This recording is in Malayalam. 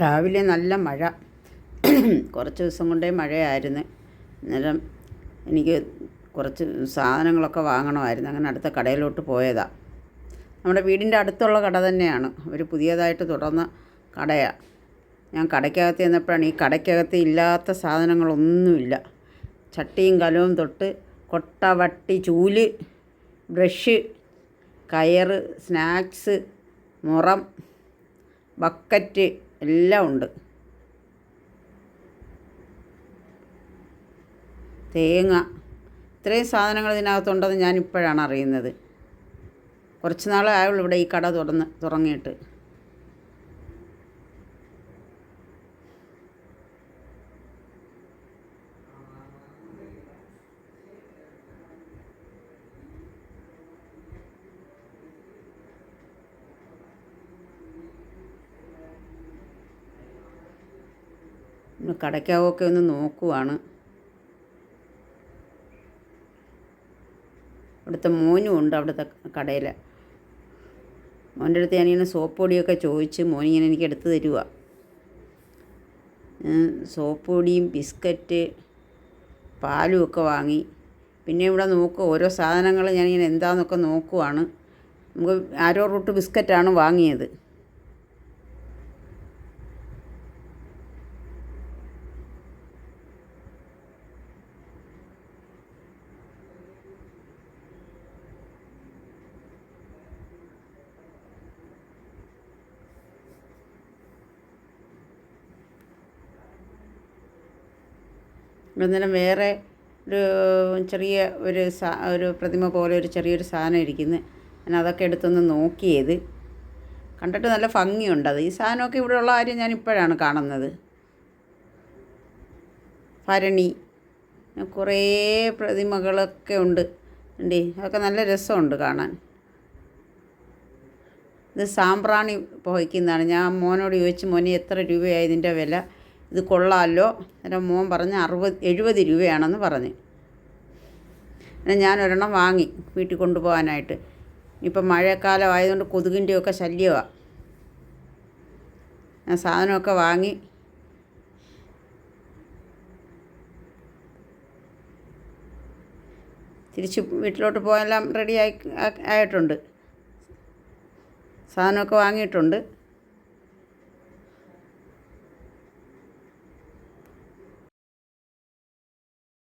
രാവിലെ നല്ല മഴ. കുറച്ച് ദിവസം കൊണ്ടേ മഴയായിരുന്നു. അന്നേരം എനിക്ക് കുറച്ച് സാധനങ്ങളൊക്കെ വാങ്ങണമായിരുന്നു. അങ്ങനെ അടുത്ത കടയിലോട്ട് പോയതാണ് നമ്മുടെ വീടിന്റെ അടുത്തുള്ള കട തന്നെയാണ്. ഒരു പുതിയതായിട്ട് തുറന്ന കടയാണ് ഞാൻ കടയ്ക്കകത്ത് ചെന്നപ്പോഴാണ് ഈ കടയ്ക്കകത്ത് ഇല്ലാത്ത സാധനങ്ങളൊന്നുമില്ല. ചട്ടിയും കലവും തൊട്ട് കൊട്ട വട്ടി ചൂൽ ബ്രഷ് കയറ് സ്നാക്സ് മുറം ബക്കറ്റ് എല്ലാം ഉണ്ട്. തേങ്ങ. ഇത്രയും സാധനങ്ങൾ ഇതിനകത്തുണ്ടെന്ന് ഞാനിപ്പോഴാണ് അറിയുന്നത്. കുറച്ച് നാളായുള്ളൂ ഇവിടെ ഈ കട തുറന്ന് തുടങ്ങിയിട്ട് ഒന്ന് കടയ്ക്കകമൊക്കെ ഒന്ന് നോക്കുവാണ്. അവിടുത്തെ മോനും ഉണ്ട് അവിടുത്തെ കടയിൽ മോന്റെ അടുത്ത് ഞാനിങ്ങനെ സോപ്പ് പൊടിയൊക്കെ ചോദിച്ച് മോനിങ്ങനെ എനിക്ക് എടുത്തു തരുക സോപ്പ് പൊടിയും ബിസ്ക്കറ്റ് പാലും ഒക്കെ വാങ്ങി. പിന്നെ ഇവിടെ നോക്കുക ഓരോ സാധനങ്ങൾ ഞാനിങ്ങനെ എന്താണെന്നൊക്കെ നോക്കുവാണ്. നമുക്ക് ആരോ റൂട്ട് ബിസ്ക്കറ്റാണ് വാങ്ങിയത്. അന്നേരം വേറെ ഒരു ചെറിയ ഒരു സാ ഒരു പ്രതിമ പോലെ ഒരു ചെറിയൊരു സാധനം ഇരിക്കുന്നു. ഞാൻ അതൊക്കെ എടുത്തൊന്ന് നോക്കിയത്. കണ്ടിട്ട് നല്ല ഭംഗിയുണ്ട് അത്. ഈ സാധനമൊക്കെ ഇവിടെ ഉള്ള കാര്യം ഞാൻ ഇപ്പോഴാണ് കാണുന്നത്. ഭരണി. കുറേ പ്രതിമകളൊക്കെ ഉണ്ട്. ഉണ്ട് അതൊക്കെ നല്ല രസമുണ്ട് കാണാൻ. ഇത് സാമ്പ്രാണി പുകയ്ക്കുന്നതാണ് ഞാൻ മോനോട് ചോദിച്ചു മോനെ എത്ര രൂപയായി ഇതിന്റെ വില? ഇത് കൊള്ളാമല്ലോ അന്നേരം മോൻ പറഞ്ഞ് അറുപത് എഴുപത് രൂപയാണെന്ന് പറഞ്ഞ്. ഞാൻ ഒരെണ്ണം വാങ്ങി വീട്ടിൽ കൊണ്ടുപോകാനായിട്ട്. ഇപ്പം മഴക്കാലം ആയതുകൊണ്ട് കൊതുകിന്റെയൊക്കെ ശല്യമാണ് ഞാൻ സാധനമൊക്കെ വാങ്ങി. തിരിച്ച് വീട്ടിലോട്ട് പോകാനെല്ലാം റെഡി ആയി ആയിട്ടുണ്ട്. സാധനമൊക്കെ വാങ്ങിയിട്ടുണ്ട്.